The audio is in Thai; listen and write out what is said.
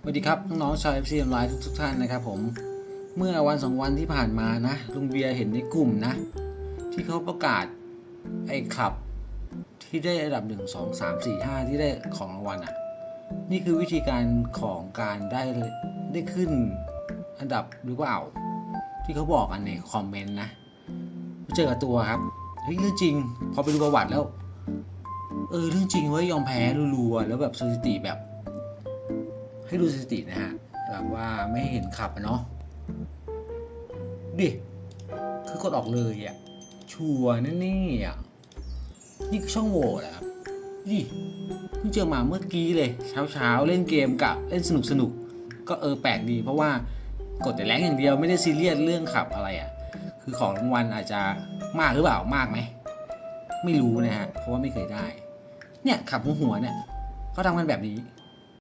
สวัสดีครับน้องๆชาว FC ออนไลน์ทุกๆท่านนะครับผมเมื่อวันสองวันที่ผ่านมานะลุงเบียร์เห็นในกลุ่มนะ ที่เขาประกาศไอ้ขับที่ได้ระดับ1 2 3 4 5ที่ได้ของรางวัลอะ นี่คือวิธีการของการได้ได้ขึ้นอันดับหรือเปล่าที่เขาบอกกันในคอมเมนต์นะเจอกับตัวครับเฮ้ยเรื่องจริง พอไปดูประวัติแล้ว เออเรื่องจริงเว้ยยอมแพ้รัวๆแล้วแบบสถิติแบบ ให้ดูสถิตินะฮะแบบว่าไม่เห็นขับเนาะดิคือกดออกเลยอะชัวร์แน่ๆอะนี่ช่องโหว่แหละครับดิเพิ่งเจอมาเมื่อกี้เลยเช้าเช้าๆ เล่นเกมกับเล่นสนุกสนุกก็เออแปลกดี เพราะว่ากดแต่แรงอย่างเดียวไม่ได้ซีเรียสเรื่องขับอะไรอะคือของรางวัลอาจจะมากหรือเปล่ามากไหม ไม่รู้นะฮะ เพราะว่าไม่เคยได้ เนี่ยขับหัวหัวเนี่ยเขาทำกันแบบนี้